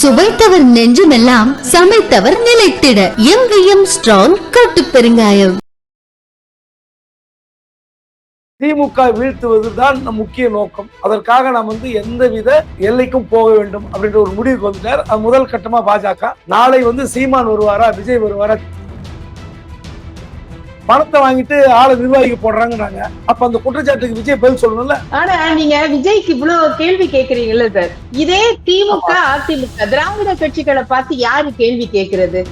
சுவைத்தவர் நெஞ்சுமெல்லாம் சமைத்தவர் நிலைத்திட. எங்கேயும் ஸ்ட்ராங் கட்டு பெருங்காயம். திமுக வீழ்த்துவதுதான் நம் முக்கிய நோக்கம். அதற்காக நாம் வந்து எந்தவித எல்லைக்கும் போக வேண்டும் அப்படின்ற ஒரு முடிவுக்கு வந்துட்டார். அது முதல் கட்டமா பாஜக. நாளை வந்து சீமான் வருவாரா விஜய் வருவாரா பணத்தை வாங்கிட்டு ஆளை நிர்வாகிக்க போடுறாங்கன்னாங்க அப்ப அந்த குற்றச்சாட்டுக்கு விஜய் பதில் சொல்லணும்ல? ஆனா நீங்க விஜய்க்கு இவ்வளவு கேள்வி கேக்குறீங்கல்ல சார். இதே திமுக அதிமுக திராவிட கட்சிகளை பார்த்து யாரு கேள்வி கேக்குறது?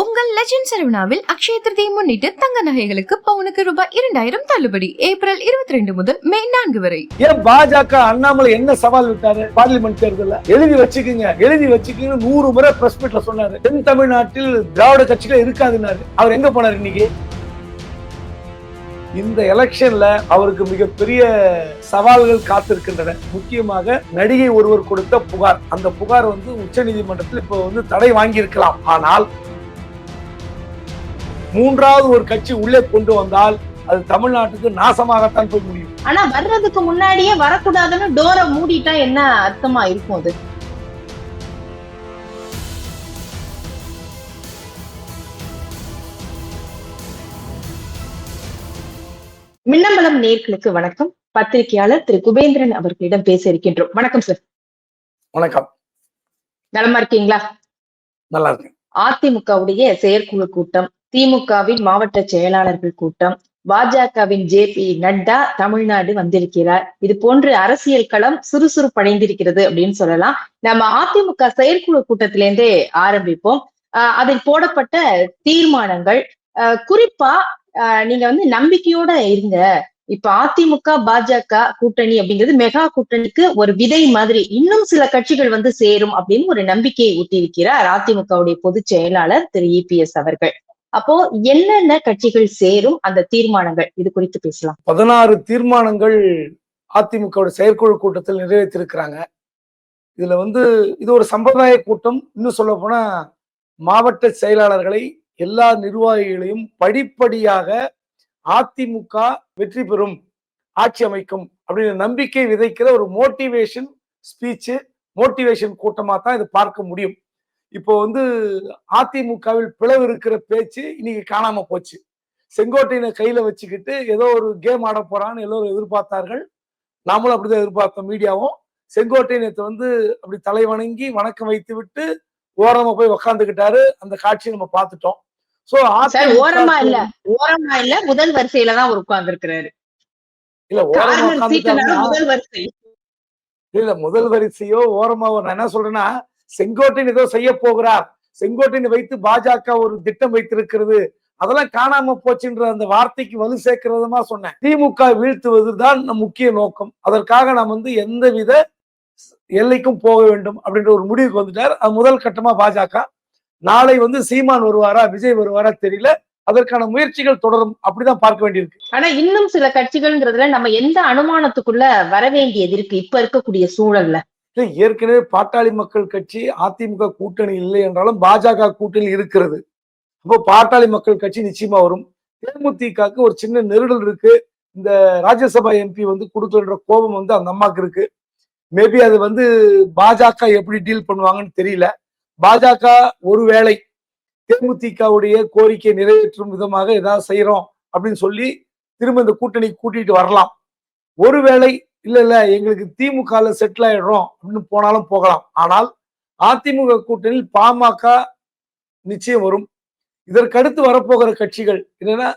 உங்கள் லெஜண்ட் சரவணாவில் அக்ஷய திருதியை முன்னிட்டு தங்க நகைகளுக்கு பவுனுக்கு ரூபாய் இரண்டாயிரம் தள்ளுபடி. ஏப்ரல் இருபத்தி ரெண்டு முதல் மே நான்கு வரை. ஏன் பாஜக அண்ணாமலை என்ன சவால் விட்டாரு? பார்லிமெண்ட் தேர்தலில். எழுதி வச்சுக்கோங்க. எழுதி வச்சுக்கோங்க நூறு முறை பிரஸ் மீட்ல சொன்னாரு. தென் தமிழ்நாட்டில் திராவிட கட்சிகள் இருக்காதுன்னாரு. அவர் எங்க போனார் இன்னைக்கு? இந்த எலெக்ஷன்ல அவருக்கு மிகப்பெரிய சவால்கள் காத்திருக்கின்றன. முக்கியமாக நடிகை ஒருவர் கொடுத்த புகார். அந்த புகார் வந்து உச்ச நீதிமன்றத்தில் இப்போ வந்து தடை வாங்கியிருக்கலாம். ஆனால் மூன்றாவது ஒரு கட்சி உள்ளே கொண்டு வந்தால் அது தமிழ்நாட்டுக்கு நாசமாகத்தான் போய் முடியும். ஆனா வர்றதுக்கு முன்னாடியே வரக்கூடாதுன்னு டோரை மூடிட்டா என்ன அர்த்தமா இருக்கும் அது? மின்னம்பலம் நேர்களுக்கு வணக்கம். பத்திரிகையாளர் திரு குபேந்திரன் அவர்களிடம் பேச இருக்கின்றோம். வணக்கம் சார் வணக்கம். நலமா இருக்கீங்களா? நல்லா இருக்கு அதிமுகவுடைய செயற்குழு கூட்டம் திமுகவின் மாவட்ட செயலாளர்கள் கூட்டம். பாஜகவின் ஜே பி நட்டா தமிழ்நாடு வந்திருக்கிறார். இது போன்று அரசியல் களம் சுறுசுறுப்படைந்திருக்கிறது அப்படின்னு சொல்லலாம். நம்ம அதிமுக செயற்குழு கூட்டத்திலேருந்தே ஆரம்பிப்போம். ஆஹ் அதில் போடப்பட்ட தீர்மானங்கள் ஆஹ் குறிப்பா நீங்க வந்து நம்பிக்கையோட இருங்க. இப்ப அதிமுக பாஜக கூட்டணி அப்படிங்கிறது மெகா கூட்டணிக்கு ஒரு விதை மாதிரி இன்னும் சில கட்சிகள் வந்து சேரும் அப்படின்னு ஒரு நம்பிக்கையை ஊட்டியிருக்கிறார் அதிமுகவுடைய பொதுச் செயலாளர் திரு இபிஎஸ் அவர்கள். அப்போ என்னென்ன கட்சிகள் சேரும் அந்த தீர்மானங்கள்? இது குறித்து பேசலாம். பதினாறு தீர்மானங்கள் அதிமுக செயற்குழு கூட்டத்தில் நிறைவேற்றிருக்கிறாங்க. இதுல வந்து இது ஒரு சம்பிரதாய கூட்டம். இன்னும் சொல்ல போனா மாவட்ட செயலாளர்களை எல்லா நிர்வாகிகளையும் படிப்படியாக அதிமுக வெற்றி பெறும் ஆட்சி அமைக்கும் அப்படின்னு நம்பிக்கை விதைக்கிற ஒரு மோட்டிவேஷன் ஸ்பீச்சு மோட்டிவேஷன் கூட்டமாக தான் இது பார்க்க முடியும். இப்போ வந்து அதிமுகவில் பிளவு இருக்கிற பேச்சு இன்னைக்கு காணாம போச்சு. செங்கோட்டையினை கையில வச்சுக்கிட்டு ஏதோ ஒரு கேம் ஆட போறான்னு எல்லோரும் எதிர்பார்த்தார்கள். நாமளும் அப்படிதான் எதிர்பார்த்தோம் மீடியாவும். செங்கோட்டை நேத்து வந்து அப்படி தலை வணங்கி வணக்கம் வைத்து விட்டு ஓரமா போய் உக்காந்துக்கிட்டாரு. அந்த காட்சியை நம்ம பார்த்துட்டோம். சோ ஓரமா இல்ல. ஓரமா இல்ல. முதல் வரிசையில தான் அவர் உட்கார்ந்து இருக்கிறாரு இல்ல ஓரமா முதல் வரிசை. இல்ல முதல் வரிசையோ ஓரமாவோ நான் என்ன சொல்றேன்னா செங்கோட்டையன் ஏதோ செய்ய போகிறார். செங்கோட்டையனை வைத்து பாஜக ஒரு திட்டம் வைத்திருக்கிறது. அதெல்லாம் காணாம போச்சுன்ற அந்த வார்த்தைக்கு வலு சேர்க்கிறதுமா சொன்னேன். திமுக வீழ்த்துவதுதான் நம் முக்கிய நோக்கம். அதற்காக நாம் வந்து எந்த வித எல்லைக்கும் போக வேண்டும் அப்படின்ற ஒரு முடிவுக்கு வந்துட்டார். அது முதல் கட்டமா பாஜக. நாளை வந்து சீமான் வருவாரா விஜய் வருவாரா தெரியல. அதற்கான முயற்சிகள் தொடரும். அப்படிதான் பார்க்க வேண்டியிருக்கு. ஆனா இன்னும் சில கட்சிகள்ங்கிறதுல நம்ம எந்த அனுமானத்துக்குள்ள வர வேண்டியது இருக்கு? இப்ப இருக்கக்கூடிய சூழல்ல. ஏற்கனவே பாட்டாளி மக்கள் கட்சி அதிமுக கூட்டணி இல்லை என்றாலும் பாஜக கூட்டணி இருக்கிறது. அப்போ பாட்டாளி மக்கள் கட்சி நிச்சயமா வரும். தேமுதிகக்கு ஒரு சின்ன நெருடல் இருக்கு. இந்த ராஜ்யசபா எம்பி வந்து கொடுக்கலன்ற கோபம் வந்து அந்த அம்மாக்கு இருக்கு. மேபி அது வந்து பாஜக எப்படி டீல் பண்ணுவாங்கன்னு தெரியல. பாஜக ஒருவேளை தேமுதிகவுடைய கோரிக்கை நிறைவேற்றும் விதமாக ஏதாவது செய்யறோம் அப்படின்னு சொல்லி திரும்ப இந்த கூட்டணி கூட்டிட்டு வரலாம். ஒருவேளை இல்ல இல்ல எங்களுக்கு திமுகல செட்டில் ஆயிடுறோம். அப்படின்னு போனாலும் போகலாம். ஆனால் அதிமுக கூட்டணியில் பாமக நிச்சயம் வரும். இதற்கடுத்து வரப்போகிற கட்சிகள் என்னன்னா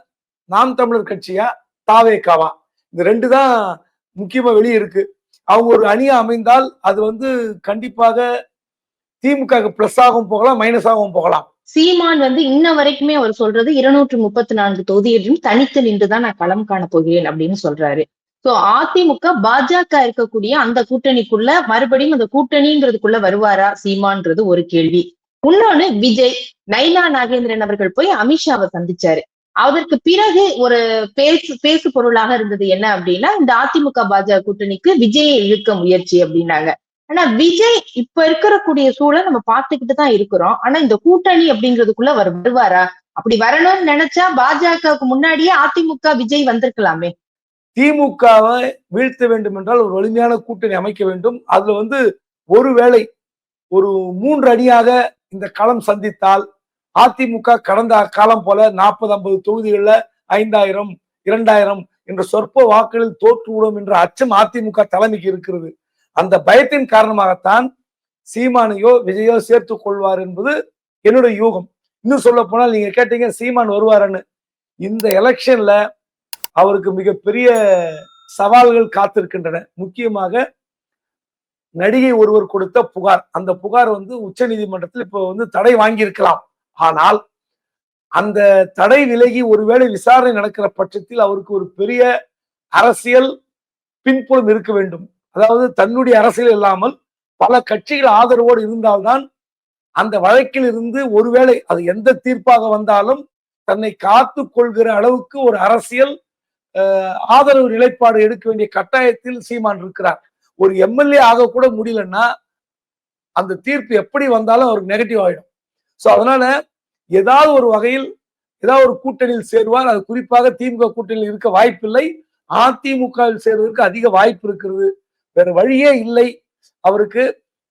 நாம் தமிழர் கட்சியா தாவேக்காவா? இந்த ரெண்டு தான் முக்கியமா வெளியே இருக்கு. அவங்க ஒரு அணியா அமைந்தால் அது வந்து கண்டிப்பாக திமுக பிளஸ் ஆகவும் போகலாம் மைனஸ் ஆகவும் போகலாம். சீமான் வந்து இன்ன வரைக்குமே அவர் சொல்றது இருநூற்று முப்பத்தி நான்கு தொகுதியிலும் தனித்து நின்றுதான் நான் களம் காண போகிறேன் அப்படின்னு சொல்றாரு. சோ அதிமுக பாஜக இருக்கக்கூடிய அந்த கூட்டணிக்குள்ள மறுபடியும் அந்த கூட்டணிங்கிறதுக்குள்ள வருவாரா சீமான்றது ஒரு கேள்வி. இன்னொன்னு விஜய் நைனா நாகேந்திரன் அவர்கள் போய் அமித்ஷாவை சந்திச்சாரு. அதற்கு பிறகு ஒரு பேசு பேசு பொருளாக இருந்தது என்ன அப்படின்னா இந்த அதிமுக பாஜக கூட்டணிக்கு விஜயை இழுக்க முயற்சி அப்படின்னாங்க. ஆனா விஜய் இப்ப இருக்கக்கூடிய சூழல் நம்ம பார்த்துக்கிட்டு தான் இருக்கிறோம். ஆனா இந்த கூட்டணி அப்படிங்கிறதுக்குள்ள வருவாரா? அப்படி வரணும்னு நினைச்சா பாஜகவுக்கு முன்னாடியே அதிமுக விஜய் வந்திருக்கலாமே. திமுகவை வீழ்த்த வேண்டும் என்றால் ஒரு வலிமையான கூட்டணி அமைக்க வேண்டும். அதுல வந்து ஒருவேளை ஒரு மூன்று அணியாக இந்த களம் சந்தித்தால் அதிமுக கடந்த காலம் போல நாற்பது ஐம்பது தொகுதிகளில் ஐந்தாயிரம் இரண்டாயிரம் என்ற சொற்ப வாக்குகளில் தோற்றுவிடும் என்ற அச்சம் அதிமுக தலைமைக்கு இருக்கிறது. அந்த பயத்தின் காரணமாகத்தான் சீமானையோ விஜயோ சேர்த்து கொள்வார் என்பது என்னுடைய யூகம். இன்னும் சொல்ல போனால் நீங்க கேட்டீங்க சீமான் வருவாருன்னு. இந்த எலெக்ஷன்ல அவருக்கு மிகப்பெரிய சவால்கள் காத்திருக்கின்றன. முக்கியமாக நடிகை ஒருவர் கொடுத்த புகார். அந்த புகார் வந்து உச்ச நீதிமன்றத்தில் இப்போ வந்து தடை வாங்கியிருக்கலாம். ஆனால் அந்த தடை விலகி ஒருவேளை விசாரணை நடக்கிற பட்சத்தில் அவருக்கு ஒரு பெரிய அரசியல் பின்புலம் இருக்க வேண்டும். அதாவது தன்னுடைய அரசியல் இல்லாமல் பல கட்சிகள் ஆதரவோடு இருந்தால்தான் அந்த வழக்கில் இருந்து ஒருவேளை அது எந்த தீர்ப்பாக வந்தாலும் தன்னை காத்து கொள்கிற அளவுக்கு ஒரு அரசியல் ஆதரவு நிலைப்பாடு எடுக்க வேண்டிய கட்டாயத்தில் சீமான் இருக்கிறார். ஒரு எம்எல்ஏ ஆக கூட முடியலன்னா அந்த தீர்ப்பு எப்படி வந்தாலும் அவருக்கு நெகட்டிவ் ஆயிடும். ஸோ அதனால ஏதாவது ஒரு வகையில் ஏதாவது ஒரு கூட்டணியில் சேருவார். அது குறிப்பாக திமுக கூட்டணியில் இருக்க வாய்ப்பில்லை அதிமுகவில் சேர்வதற்கு அதிக வாய்ப்பு இருக்கிறது. வேற வழியே இல்லை. அவருக்கு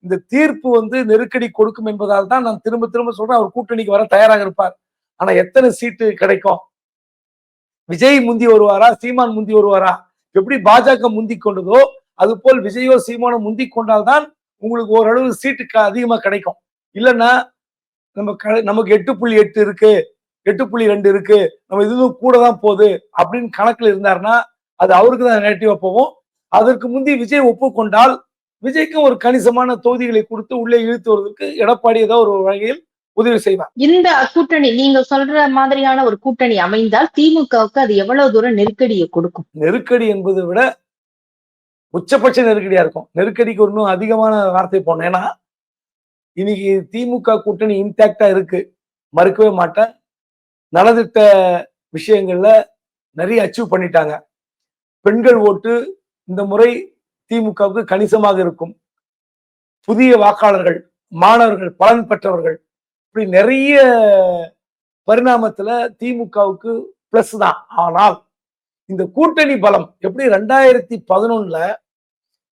இந்த தீர்ப்பு வந்து நெருக்கடி கொடுக்கும் என்பதால் தான் நான் திரும்ப திரும்ப சொல்றேன். அவர் கூட்டணிக்கு வர தயாராக இருப்பார். ஆனா எத்தனை சீட்டு கிடைக்கும்? விஜய் முந்தி வருவாரா? சீமான் முந்தி வருவாரா? எப்படி பாஜக முந்தி கொண்டதோ அது போல் விஜயோ சீமானோ முந்தி கொண்டால்தான் உங்களுக்கு ஓரளவு சீட்டு அதிகமாக அதிகமா கிடைக்கும். இல்லைன்னா நம்ம க- நமக்கு எட்டு புள்ளி எட்டு இருக்கு எட்டு புள்ளி ரெண்டு இருக்கு நம்ம இதுவும் கூட தான் போகுது அப்படின்னு கணக்குல இருந்தாருன்னா அது அவருக்கு தான் நெகட்டிவா போகும். அதற்கு முந்தி விஜய் ஒப்புக்கொண்டால் விஜய்க்கும் ஒரு கணிசமான தொகுதிகளை கொடுத்து உள்ளே இழுத்து வருவதற்கு எடப்பாடி ஏதோ ஒரு வகையில் உதவி செய்வார். இந்த கூட்டணி நீங்க சொல்ற மாதிரியான ஒரு கூட்டணி அமைந்தால் திமுகவுக்கு அது எவ்வளவு தூரம் நெருக்கடியை கொடுக்கும்? நெருக்கடி என்பதை விட உச்சபட்ச நெருக்கடியா இருக்கும். நெருக்கடிக்கு இன்னும் அதிகமான வார்த்தை போனோம் ஏன்னா இன்னைக்கு திமுக கூட்டணி இன்டாக்டா இருக்கு. மறுக்கவே மாட்டேன். நலத்திட்ட விஷயங்கள்ல நிறைய அச்சீவ் பண்ணிட்டாங்க. பெண்கள் ஓட்டு இந்த முறை திமுகவுக்கு கணிசமாக இருக்கும். புதிய வாக்காளர்கள் மாணவர்கள் பலன் பெற்றவர்கள் இப்படி நிறைய பரிணாமத்துல திமுகவுக்கு பிளஸ் தான். ஆனால் இந்த கூட்டணி பலம் எப்படி ரெண்டாயிரத்தி பதினொன்னுல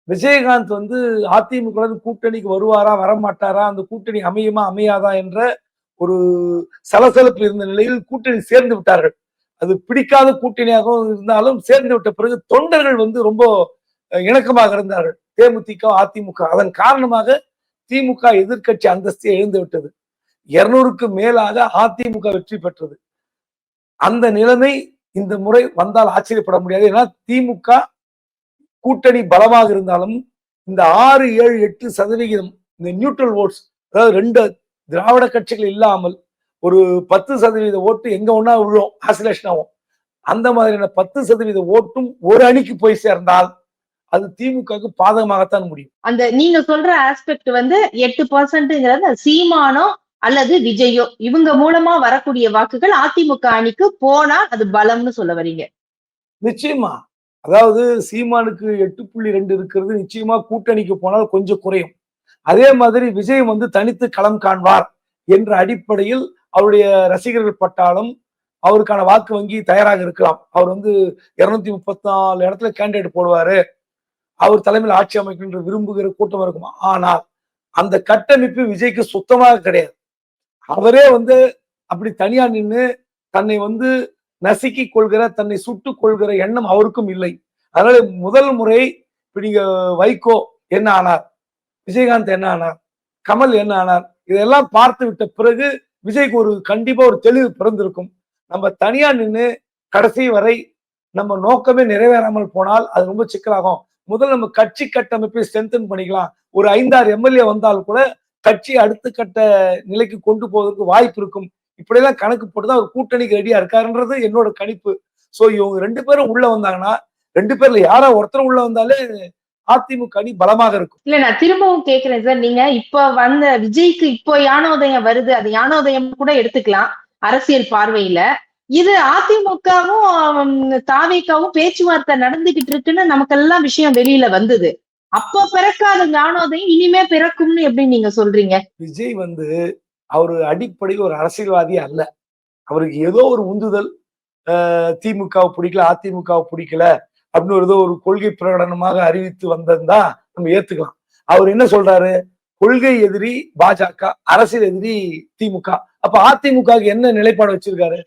விஜயகாந்த் வந்து அதிமுக கூட்டணிக்கு வருவாரா வரமாட்டாரா அந்த கூட்டணி அமையுமா அமையாதா என்ற ஒரு சலசலப்பு இருந்த நிலையில் கூட்டணி சேர்ந்து விட்டார்கள். அது பிடிக்காத கூட்டணியாகவும் இருந்தாலும் சேர்ந்து விட்ட பிறகு தொண்டர்கள் வந்து ரொம்ப இணக்கமாக இருந்தார்கள். தேமுதிக அதிமுக. அதன் காரணமாக திமுக எதிர்க்கட்சி அந்தஸ்தை இழந்து விட்டது. இருநூறுக்கு மேலாக அதிமுக வெற்றி பெற்றது. அந்த நிலைமை இந்த முறை வந்தால் ஆச்சரியப்பட முடியாது. ஏன்னா திமுக கூட்டணி பலமாக இருந்தாலும் இந்த ஆறு ஏழு எட்டு சதவிகிதம் இந்த நியூட்ரல் ஓட்ஸ் அதாவது ரெண்டு திராவிட கட்சிகள் இல்லாமல் ஒரு பத்து சதவீத ஓட்டு எங்க ஒண்ணா விழும்? ஆசிலேஷன் ஆகும். அந்த மாதிரியான பத்து சதவீத ஓட்டும் ஒரு அணிக்கு போய் சேர்ந்தால் அது திமுகவுக்கு பாதகமாகத்தான் முடியும். அந்த நீங்க சொல்ற ஆஸ்பெக்ட் வந்து எட்டு பர்சன்ட்ங்கிறது சீமானம் அல்லது விஜயோ இவங்க மூலமா வரக்கூடிய வாக்குகள் அதிமுக அணிக்கு போனா அது பலம்னு சொல்ல வரீங்க. நிச்சயமா. அதாவது சீமானுக்கு எட்டு புள்ளி ரெண்டு இருக்கிறது நிச்சயமா கூட்டணிக்கு போனால் கொஞ்சம் குறையும். அதே மாதிரி விஜய் வந்து தனித்து களம் காண்பார் என்ற அடிப்படையில் அவருடைய ரசிகர்கள் பட்டாலும் அவருக்கான வாக்கு வங்கி தயாராக இருக்கலாம். அவர் வந்து இருநூத்தி முப்பத்தி நாலு இடத்துல கேண்டிடேட் போடுவாரு. அவர் தலைமையில் ஆட்சி அமைக்கின்ற விரும்புகிற கூட்டம் இருக்கும். ஆனால் அந்த கட்டமைப்பு விஜய்க்கு சுத்தமாக கிடையாது. அவரே வந்து அப்படி தனியா நின்று தன்னை வந்து நசுக்கி கொள்கிற தன்னை சுட்டுக் கொள்கிற எண்ணம் அவருக்கும் இல்லை. அதனால முதல் முறை இப்ப நீங்க வைகோ என்ன ஆனார்? விஜயகாந்த் என்ன ஆனார்? கமல் என்ன ஆனார்? இதெல்லாம் பார்த்து விட்ட பிறகு விஜய்க்கு ஒரு கண்டிப்பா ஒரு தெளிவு பிறந்திருக்கும். நம்ம தனியா நின்று கடைசி வரை நம்ம நோக்கமே நிறைவேறாமல் போனால் அது ரொம்ப சிக்கலாகும். முதல் நம்ம கட்சி கட்டமைப்பை ஸ்ட்ரென்தன் பண்ணிக்கலாம். ஒரு ஐந்தாறு எம்எல்ஏ வந்தால் கூட கட்சி அடுத்த கட்ட நிலைக்கு கொண்டு போவதற்கு வாய்ப்பு இருக்கும். இப்படியெல்லாம் கணக்கு போட்டுதான் அவர் கூட்டணிக்கு ரெடியா இருக்காருன்றது என்னோட கணிப்பு. சோ இவங்க ரெண்டு பேரும் உள்ள வந்தாங்கன்னா ரெண்டு பேர்ல யாரா ஒருத்தர் உள்ள வந்தாலே அதிமுக அணி பலமாக இருக்கும். இல்ல நான் திரும்பவும் கேக்குறேன் சார். நீங்க இப்ப வந்த விஜய்க்கு இப்போ யானோதயம் வருது அது யானோதயம் கூட எடுத்துக்கலாம் அரசியல் பார்வையில. இது அதிமுகவும் தாவேக்காவும் பேச்சுவார்த்தை நடந்துகிட்டு இருக்குன்னு நமக்கெல்லாம் விஷயம் வெளியில வந்தது. அப்ப பிறக்காத ஞானோதயம் இனிமே பிறக்கும்னு எப்படி நீங்க சொல்றீங்க? விஜய் வந்து அவரு அடிப்படையில் ஒரு அரசியல்வாதி அல்ல. அவருக்கு ஏதோ ஒரு உந்துதல் அஹ், திமுகவை பிடிக்கல அதிமுகவை பிடிக்கல அப்படின்னு ஒரு ஏதோ ஒரு கொள்கை பிரகடனமாக அறிவித்து வந்ததுதான் நம்ம ஏத்துக்கலாம். அவர் என்ன சொல்றாரு? கொள்கை எதிரி பாஜக அரசியல் எதிரி திமுக. அப்ப அதிமுகவுக்கு என்ன நிலைப்பாடு வச்சிருக்காரு?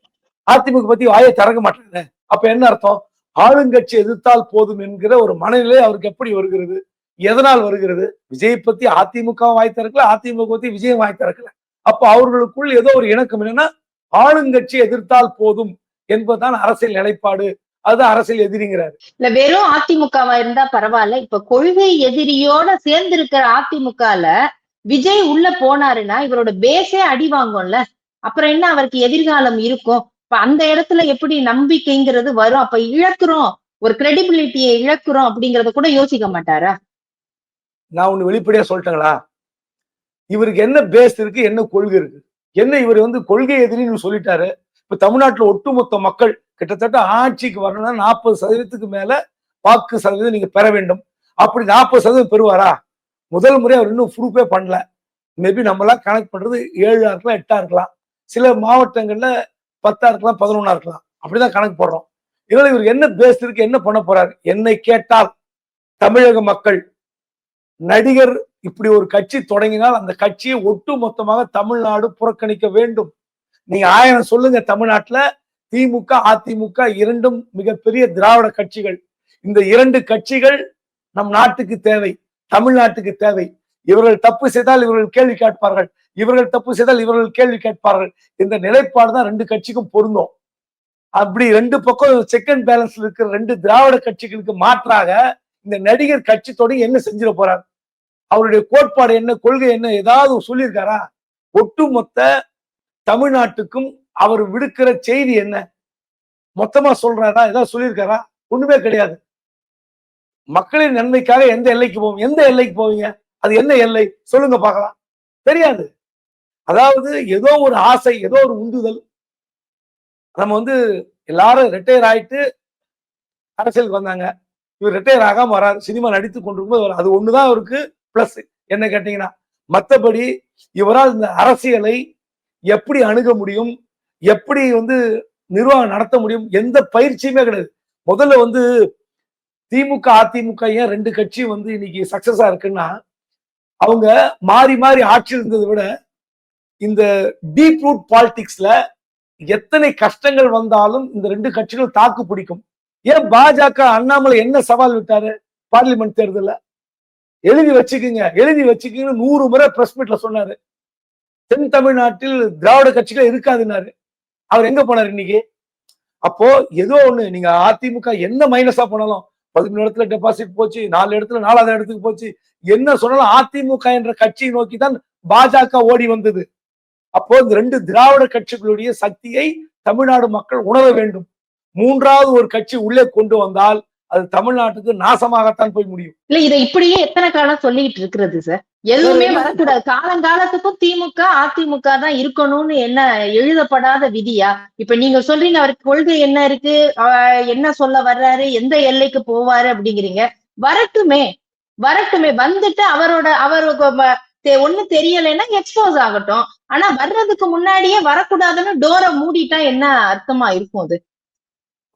அதிமுக பத்தி வாயை திறக்க மாட்டாங்க அப்ப என்ன அர்த்தம்? ஆளுங்கட்சி எதிர்த்தால் போதும் என்கிற ஒரு மனநிலை அவருக்கு எப்படி வருகிறது? எதனால் வருகிறது? விஜய் பத்தி அதிமுக வாய் திறக்கல அதிமுக பத்தி விஜய் வாய் திறக்கல. அப்ப அவர்களுக்குள் ஏதோ ஒரு இணக்கம் என்னன்னா ஆளுங்கட்சி எதிர்த்தால் போதும் என்பதுதான் அரசியல் நிலைப்பாடு. அதுதான் அரசியல் எதிரிங்கிறாரு. இல்ல வெறும் அதிமுகவா இருந்தா பரவாயில்ல. இப்ப கொள்கை எதிரியோட சேர்ந்து இருக்கிற அதிமுகல விஜய் உள்ள போனாருன்னா இவரோட பேஸே அடி வாங்கும்ல. அப்புறம் என்ன அவருக்கு எதிர்காலம் இருக்கும்? இப்ப அந்த இடத்துல எப்படி நம்பிக்கைங்கிறது வரும்? அப்ப இழக்கிறோம். ஒரு கிரெடிபிலிட்டியை இழக்கிறோம் அப்படிங்கறத கூட யோசிக்க மாட்டாரா? நான் ஒண்ணு வெளிப்படையா சொல்லிட்டேங்களா? இவருக்கு என்ன பேஸ் இருக்கு என்ன கொள்கை இருக்கு? என்ன இவர் வந்து கொள்கை எதிரின்னு சொல்லிட்டாரு? இப்ப தமிழ்நாட்டுல ஒட்டுமொத்த மக்கள் கிட்டத்தட்ட ஆட்சிக்கு வரணும்னா நாற்பது சதவீதத்துக்கு மேல வாக்கு சதவீதம் நீங்க பெற வேண்டும். அப்படி நாற்பது சதவீதம் பெறுவாரா? முதல் முறை அவர் இன்னும் ப்ரூஃபே பண்ணல. மேபி நம்மளாம் கனெக்ட் பண்றது ஏழா இருக்கலாம் எட்டா இருக்கலாம். சில மாவட்டங்கள்ல பத்தா இருக்கலாம் பதினொன்னா இருக்கலாம். அப்படிதான் கணக்கு போடுறோம். இதனால இவருக்கு என்ன பேஸ் இருக்கு என்ன பண்ண போறாரு? என்னை கேட்டால் தமிழக மக்கள் நடிகர் இப்படி ஒரு கட்சி தொடங்கினால் அந்த கட்சியை ஒட்டு மொத்தமாக தமிழ்நாடு புறக்கணிக்க வேண்டும். நீங்க ஆயிரம் சொல்லுங்க தமிழ்நாட்டுல திமுக அதிமுக இரண்டும் மிகப்பெரிய திராவிட கட்சிகள். இந்த இரண்டு கட்சிகள் நம் நாட்டுக்கு தேவை தமிழ்நாட்டுக்கு தேவை. இவர்கள் தப்பு செய்தால் இவர்கள் கேள்வி கேட்பார்கள். இவர்கள் தப்பு செய்தால் இவர்கள் கேள்வி கேட்பார்கள். இந்த நிலைப்பாடு தான் ரெண்டு கட்சிக்கும் பொருந்தும். அப்படி ரெண்டு பக்கம் செகண்ட் பேலன்ஸ்ல இருக்கிற ரெண்டு திராவிட கட்சிகளுக்கு மாற்றாக இந்த நடிகர் கட்சி தொடங்கி என்ன செஞ்சிட போறாரு? அவருடைய கோட்பாடு என்ன கொள்கை என்ன ஏதாவது சொல்லியிருக்காரா? ஒட்டுமொத்த தமிழ்நாட்டுக்கும் அவர் விடுக்கிற செய்தி என்ன? மொத்தமா சொல்றாரா? ஏதாவது சொல்லியிருக்காரா? ஒண்ணுமே கிடையாது. மக்களின் நன்மைக்காக எந்த எல்லைக்கு போவோம் எந்த எல்லைக்கு போவீங்க? அது என்ன எல்லை? சொல்லுங்க பார்க்கலாம். தெரியாது. அதாவது ஏதோ ஒரு ஆசை ஏதோ ஒரு உந்துதல். நம்ம வந்து எல்லாரும் ரிட்டையர் ஆயிட்டு அரசியலுக்கு வந்தாங்க. இவர் ரிட்டையர் ஆகாம வராது சினிமா நடித்து கொண்டிருக்கும்போது அது ஒண்ணுதான் அவருக்கு. பிளஸ் என்ன கேட்டீங்கன்னா மத்தபடி இவரால் இந்த அரசியலை எப்படி அணுக முடியும் எப்படி வந்து நிர்வாகம் நடத்த முடியும் எந்த பயிற்சியுமே கிடையாது. முதல்ல வந்து திமுக அதிமுக ஏன் ரெண்டு கட்சியும் வந்து இன்னைக்கு சக்சஸா இருக்குன்னா அவங்க மாறி மாறி ஆட்சி இருந்ததை விட இந்த டீப் ரூட் பாலிடிக்ஸ்ல எத்தனை கஷ்டங்கள் வந்தாலும் இந்த ரெண்டு கட்சிகள் தாக்கு பிடிக்கும். ஏன் பாஜக அண்ணாமலை என்ன சவால் விட்டாரு? பார்லிமெண்ட் தேர்தலில். எழுதி வச்சுக்கோங்க எழுதி வச்சுக்கீங்கன்னு நூறு முறை பிரஸ் மீட்ல சொன்னாரு. தென் தமிழ்நாட்டில் திராவிட கட்சிகள் இருக்காதுன்னாரு. அவர் எங்க போனார் இன்னைக்கு? அப்போ ஏதோ ஒண்ணு நீங்க அதிமுக என்ன மைனஸா போனாலும் பதிமூணு இடத்துல டெபாசிட் போச்சு நாலு இடத்துல நாலாவது இடத்துக்கு போச்சு என்ன சொன்னாலும் அதிமுக என்ற கட்சியை நோக்கி தான் பாஜக ஓடி வந்தது. அப்போ இந்த ரெண்டு திராவிட கட்சிகளுடைய சக்தியை தமிழ்நாடு மக்கள் உணர வேண்டும். மூன்றாவது ஒரு கட்சி உள்ளே கொண்டு வந்தால் அது தமிழ்நாட்டுக்கு நாசமாகத்தான் போய் முடியும். இல்ல இதை இப்படியே எத்தனை காலம் சொல்லிட்டு இருக்கிறது சார் எதுவுமே வரக்கூடாது. காலங்காலத்துக்கும் திமுக அதிமுக தான் இருக்கணும்னு என்ன எழுதப்படாத விதியா? இப்ப நீங்க சொல்றீங்க அவருக்கு கொள்கை என்ன இருக்கு? என்ன சொல்ல வர்றாரு? எந்த எல்லைக்கு போவாரு அப்படிங்கிறீங்க. வரட்டுமே. வரட்டுமே. வந்துட்டு அவரோட அவருக்கு ஒண்ணு தெரியலைன்னா எக்ஸ்போஸ் ஆகட்டும். ஆனா வர்றதுக்கு முன்னாடியே வரக்கூடாதுன்னு டோரை மூடிட்டா என்ன அர்த்தமா இருக்கும் அது?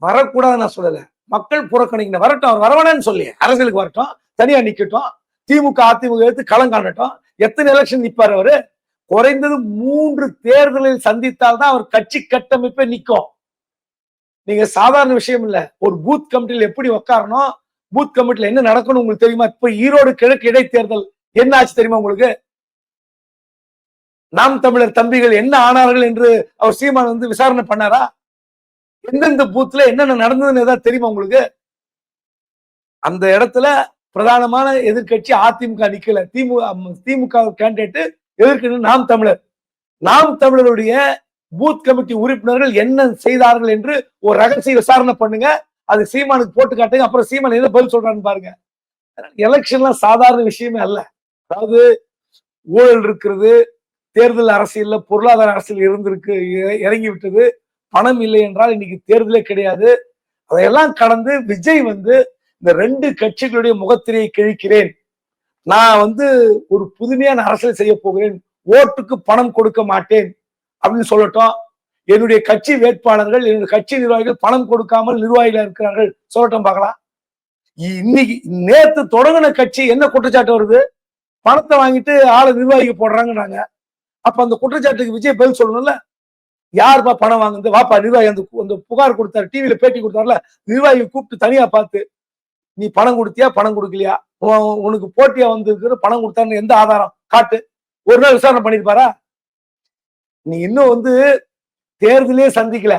வரக்கூடாதுன்னு நான் சொல்லல. மக்கள் புறக்கணிக்கணும் வரட்டும் அவர் வரவேணான்னு சொல்லி அரசியலுக்கு வரட்டும் தனியா நிக்கட்டும் திமுக அதிமுக எடுத்து களம் காணட்டும் எத்தனை எலெக்ஷன் நிப்பாரு அவரு? குறைந்தது மூன்று தேர்தலில் சந்தித்தால் தான் அவர் கட்சி கட்டமைப்பே நிக்கும் நீங்க சாதாரண விஷயம் இல்ல. ஒரு பூத் கமிட்டியில் எப்படி உட்காரணும் பூத் கமிட்டியில் என்ன நடக்கணும் உங்களுக்கு தெரியுமா? இப்ப ஈரோடு கிழக்கு இடைத்தேர்தல் என்ன ஆச்சு தெரியுமா உங்களுக்கு? நாம் தமிழர் தம்பிகள் என்ன ஆனார்கள் என்று அவர் சீமான் வந்து விசாரணை பண்ணாரா? எந்தெந்த பூத்துல என்னென்ன நடந்ததுன்னு ஏதாவது தெரியுமா உங்களுக்கு? அந்த இடத்துல பிரதானமான எதிர்கட்சி அதிமுக நிக்கல. திமுக திமுக கேண்டிடேட் எதிர்க்கணும் நாம் தமிழர். நாம் தமிழருடைய பூத் கமிட்டி உறுப்பினர்கள் என்ன செய்தார்கள் என்று ஒரு ரகசிய விசாரணை பண்ணுங்க. அது சீமானுக்கு போட்டு காட்டுங்க. அப்புறம் சீமான் என்ன பதில் சொல்றான்னு பாருங்க. எலெக்ஷன்லாம் சாதாரண விஷயமே அல்ல. அதாவது ஊழல் இருக்கிறது தேர்தல் அரசியல்ல பொருளாதார அரசியல் இருந்திருக்கு இறங்கி விட்டது பணம் இல்லை என்றால் இன்னைக்கு தேர்தலே கிடையாது. அதையெல்லாம் கடந்து விஜய் வந்து இந்த ரெண்டு கட்சிகளுடைய முகத்திரையை கிழிக்கிறேன். நான் வந்து ஒரு புதுமையான அரசியல் செய்ய போகிறேன். ஓட்டுக்கு பணம் கொடுக்க மாட்டேன் அப்படின்னு சொல்லட்டும். என்னுடைய கட்சி வேட்பாளர்கள் என்னுடைய கட்சி நிர்வாகிகள் பணம் கொடுக்காமல் நிர்வாகிகள் இருக்கிறார்கள். சொல்லட்டும் பார்க்கலாம். இன்னைக்கு நேத்து தொடங்கின கட்சி என்ன குற்றச்சாட்டு வருது? பணத்தை வாங்கிட்டு ஆளை நிர்வாகிக்கு போடுறாங்கன்னாங்க. அப்ப அந்த குற்றச்சாட்டுக்கு விஜய் பதில் சொல்லணும்ல? யாருப்பா பணம் வாங்குது வாப்பா நிர்வாகி அந்த அந்த புகார் கொடுத்தாரு டிவியில பேட்டி கொடுத்தாருல நிர்வாகி கூப்பிட்டு தனியா பார்த்து நீ பணம் கொடுத்தியா? பணம் கொடுக்கலையா? உனக்கு போட்டியா வந்து பணம் கொடுத்தாருன்னு எந்த ஆதாரம்? காட்டு. ஒரு நாள் விசாரணை பண்ணிருப்பாரா நீ இன்னும் வந்து தேர்தலே சந்திக்கல.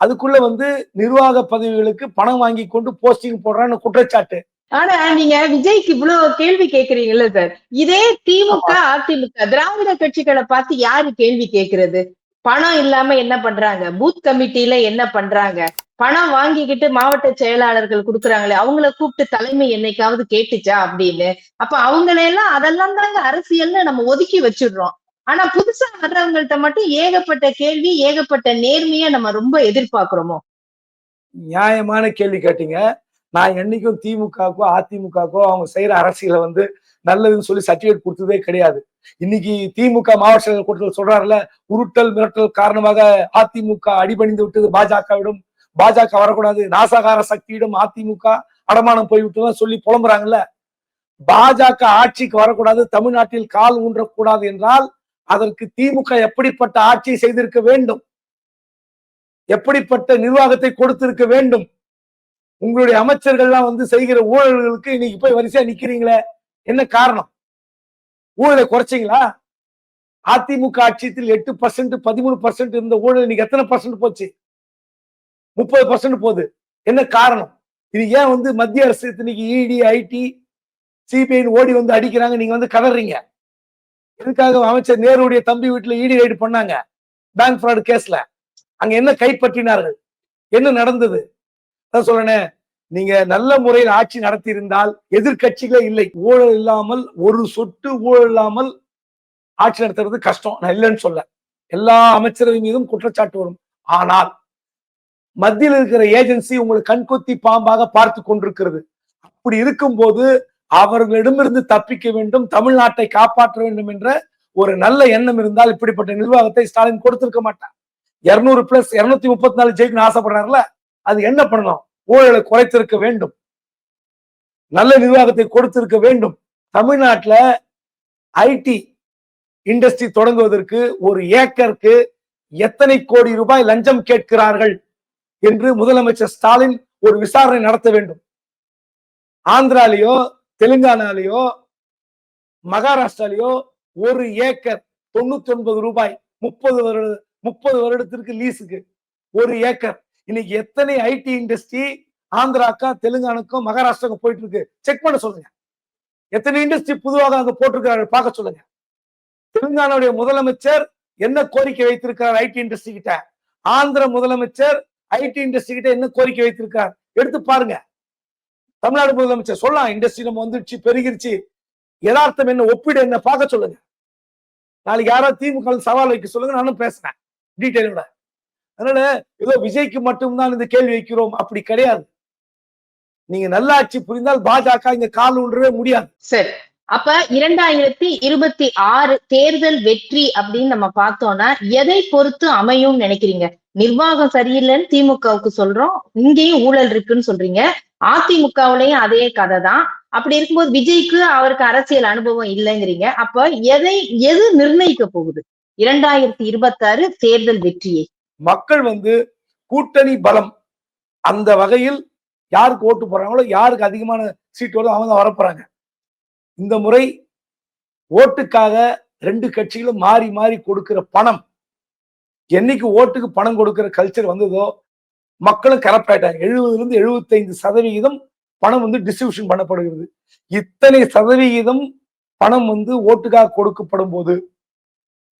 அதுக்குள்ள வந்து நிர்வாக பதவிகளுக்கு பணம் வாங்கி கொண்டு போஸ்டிங் போடுறான்னு குற்றச்சாட்டு. ஆனா நீங்க விஜய்க்கு இவ்வளவு கேள்வி கேக்குறீங்கல்ல சார். இதே திமுக அதிமுக திராவிட கட்சிகளை பார்த்து யாரு கேள்வி கேக்குறது? பணம் இல்லாம என்ன பண்றாங்க? பூத் கமிட்டியில என்ன பண்றாங்க? பணம் வாங்கிக்கிட்டு மாவட்ட செயலாளர்கள் கொடுக்குறாங்களே அவங்கள கூப்பிட்டு தலைமை என்னைக்காவது கேட்டுச்சா அப்படின்னு? அப்ப அவங்களையெல்லாம் அதெல்லாம் தாங்க அரசியல்னு நம்ம ஒதுக்கி வச்சிடுறோம். ஆனா புதுசா வர்றவங்கள்ட்ட மட்டும் ஏகப்பட்ட கேள்வி ஏகப்பட்ட நேர்மையை நம்ம ரொம்ப எதிர்பார்க்கிறோமோ? நியாயமான கேள்வி கேட்டீங்க. நான் என்னைக்கும் திமுகவுக்கோ அதிமுகவுக்கோ அவங்க செய்யற அரசியலை வந்து நல்லதுன்னு சொல்லி சர்டிபிகேட் கொடுத்ததே கிடையாது. இன்னைக்கு திமுக மாவட்ட செயலர் கூட்டத்தில் சொல்றாருல உருட்டல் மிரட்டல் காரணமாக அதிமுக அடிபணிந்து விட்டது பாஜகவிடம். பாஜக வரக்கூடாது. நாசகார சக்தியிடம் அதிமுக அடமானம் போய்விட்டதுன்னு சொல்லி புலம்புறாங்கல்ல. பாஜக ஆட்சிக்கு வரக்கூடாது. தமிழ்நாட்டில் கால் ஊன்றக்கூடாது என்றால் அதற்கு திமுக எப்படிப்பட்ட ஆட்சியை செய்திருக்க வேண்டும்? எப்படிப்பட்ட நிர்வாகத்தை கொடுத்திருக்க வேண்டும்? உங்களுடைய அமைச்சர்கள்லாம் வந்து செய்கிற ஊழல்களுக்கு இன்னைக்கு போய் வரிசையா நிக்கிறீங்களே. என்ன காரணம்? ஊழலை குறைச்சிங்களா? அதிமுக ஆட்சியத்தில் எட்டு பர்சன்ட் பதிமூணு பர்சன்ட் இருந்த ஊழல் இன்னைக்கு எத்தனை பர்சன்ட் போச்சு? முப்பது பர்சன்ட் போகுது. என்ன காரணம்? இது ஏன் வந்து மத்திய அரசு இன்னைக்கு இடி ஐடி சிபிஐன்னு ஓடி வந்து அடிக்கிறாங்க? நீங்க வந்து கதறீங்க. எதுக்காக அமைச்சர் நேருடைய தம்பி வீட்டுல இடி ரைடு பண்ணாங்க? பேங்க் ஃப்ராடு கேஸ்ல அங்க என்ன கைப்பற்றினார்கள்? என்ன நடந்தது? அதான் சொல்றேனே. நீங்க நல்ல முறையில் ஆட்சி நடத்தி இருந்தால் எதிர்கட்சிகளே இல்லை. ஊழல் இல்லாமல் ஒரு சொட்டு ஊழல் இல்லாமல் ஆட்சி நடத்துறது கஷ்டம். நான் இல்லைன்னு சொல்ல. எல்லா அமைச்சரவை மீதும் குற்றச்சாட்டு வரும். ஆனால் மத்தியில் இருக்கிற ஏஜென்சி உங்களை கண்கொத்தி பாம்பாக பார்த்து கொண்டிருக்கிறது. அப்படி இருக்கும்போது அவர்களிடமிருந்து தப்பிக்க வேண்டும் தமிழ்நாட்டை காப்பாற்ற வேண்டும் என்ற ஒரு நல்ல எண்ணம் இருந்தால் இப்படிப்பட்ட நிர்வாகத்தை ஸ்டாலின் கொடுத்திருக்க மாட்டார். இருநூறு பிளஸ் இருநூத்தி முப்பத்தி நாலு ஜெயிக்கணும்னு ஆசைப்படுறாருல அது என்ன பண்ணணும்? ஊழலை குறைத்திருக்க வேண்டும். நல்ல நிர்வாகத்தை கொடுத்திருக்க வேண்டும். தமிழ்நாட்டுல ஐடி இண்டஸ்ட்ரி தொடங்குவதற்கு ஒரு ஏக்கருக்கு எத்தனை கோடி ரூபாய் லஞ்சம் கேட்கிறார்கள் என்று முதலமைச்சர் ஸ்டாலின் ஒரு விசாரணை நடத்த வேண்டும். ஆந்திராலேயோ தெலுங்கானாலேயோ மகாராஷ்டிராலேயோ ஒரு ஏக்கர் தொண்ணூத்தி ஒன்பது ரூபாய் முப்பது வருட முப்பது வருடத்திற்கு லீஸுக்கு ஒரு ஏக்கர் இன்னைக்கு எத்தனை ஐடி இண்டஸ்ட்ரி ஆந்திராக்கா தெலுங்கானுக்கும் மகாராஷ்டிராக்கும் போயிட்டு இருக்கு செக் பண்ண சொல்லுங்க. எத்தனை இண்டஸ்ட்ரி புதுவாக அங்க போட்டிருக்கிறாரு பார்க்க சொல்லுங்க. தெலுங்கானாவுடைய முதலமைச்சர் என்ன கோரிக்கை வைத்திருக்கிறார் ஐடி இண்டஸ்ட்ரி கிட்ட? ஆந்திர முதலமைச்சர் ஐடி இண்டஸ்ட்ரி கிட்ட என்ன கோரிக்கை வைத்திருக்கார் எடுத்து பாருங்க. தமிழ்நாடு முதலமைச்சர் சொல்லலாம் இண்டஸ்ட்ரி நம்ம வந்துருச்சு பெருகிருச்சு. யதார்த்தம் என்ன ஒப்பிடு என்ன பார்க்க சொல்லுங்க. நாளைக்கு யாராவது திமுக சவால் வைக்க சொல்லுங்க நானும் பேசுறேன். டீட்டெயிலோட அதனால ஏதோ விஜய்க்கு மட்டும்தான் இந்த கேள்வி வைக்கிறோம். அப்படி கிடையாது. நீங்க நல்லாட்சி புரிந்தால் பாஜக இங்க கால் ஊன்றவே முடியாது. சரி. அப்ப இரண்டாயிரத்தி இருபத்தி ஆறு தேர்தல் வெற்றி அப்படின்னு நம்ம பார்த்தோம்னா எதை பொறுத்து அமையும்னு நினைக்கிறீங்க? நிர்வாகம் சரியில்லைன்னு திமுகவுக்கு சொல்றோம். இங்கேயும் ஊழல் இருக்குன்னு சொல்றீங்க. அதிமுகவுலயும் அதே கதை தான். அப்படி இருக்கும்போது விஜய்க்கு அவருக்கு அரசியல் அனுபவம் இல்லைங்கிறீங்க. அப்ப எதை எது நிர்ணயிக்க போகுது? இரண்டாயிரத்தி இருபத்தாறு தேர்தல் வெற்றியை. மக்கள் வந்து கூட்டணி பலம் அந்த வகையில் யாருக்கு ஓட்டு போடுறாங்களோ யாருக்கு அதிகமான சீட் வருதோ அவங்க தான் வரப்போறாங்க இந்த முறை ஓட்டுக்காக ரெண்டு கட்சிகளும் மாறி மாறி கொடுக்கிற பணம் என்னைக்கு ஓட்டுக்கு பணம் கொடுக்கிற கல்ச்சர் வந்ததோ மக்களும் கரப்ட் ஆயிட்டாங்க. எழுபதுல இருந்து எழுபத்தைந்து சதவிகிதம் பணம் வந்து டிஸ்ட்ரிபியூஷன் பண்ணப்படுகிறது. இத்தனை சதவிகிதம் பணம் வந்து ஓட்டுக்காக கொடுக்கப்படும் போது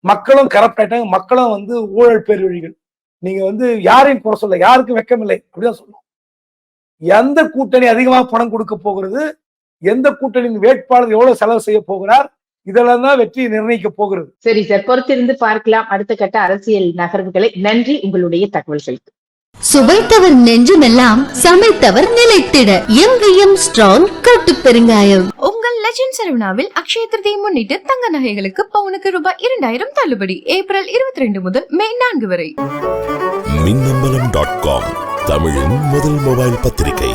மக்களும் கரப்ட் ஆயிட்டாங்க. மக்களும் வந்து ஊழல் பேர்வழிகள் நீங்க வந்து யாரையும் குறை சொல்ல யாருக்கும் வெக்கமில்லை அப்படிதான் சொல்லணும். எந்த கூட்டணி அதிகமாக பணம் கொடுக்க போகிறது எந்த கூட்டணியின் வேட்பாளர் எவ்வளவு செலவு செய்ய போகிறார் இதெல்லாம் தான் வெற்றி நிர்ணயிக்க போகிறது. சரி சார் பொறுத்திருந்து பார்க்கலாம். அடுத்த கட்ட அரசியல் நகர்வுகளை. நன்றி உங்களுடைய தகவல்களுக்கு. சுவைத்தவர் நெஞ்சுமெல்லாம் சமைத்தவர் நிலைத்திட. எங்கேயும் ஸ்ட்ராங் கட்டு பெருங்காயம். உங்கள் லெஜண்ட் சரவணாவில் அக்ஷய திருதியை முன்னிட்டு தங்க நகைகளுக்கு பவுனுக்கு ரூபாய் இரண்டாயிரம் தள்ளுபடி. ஏப்ரல் இருபத்தி ரெண்டு முதல் மே நான்கு வரை. மின்னம்பலம் டாட் காம் தமிழின் முதல் மொபைல் பத்திரிகை.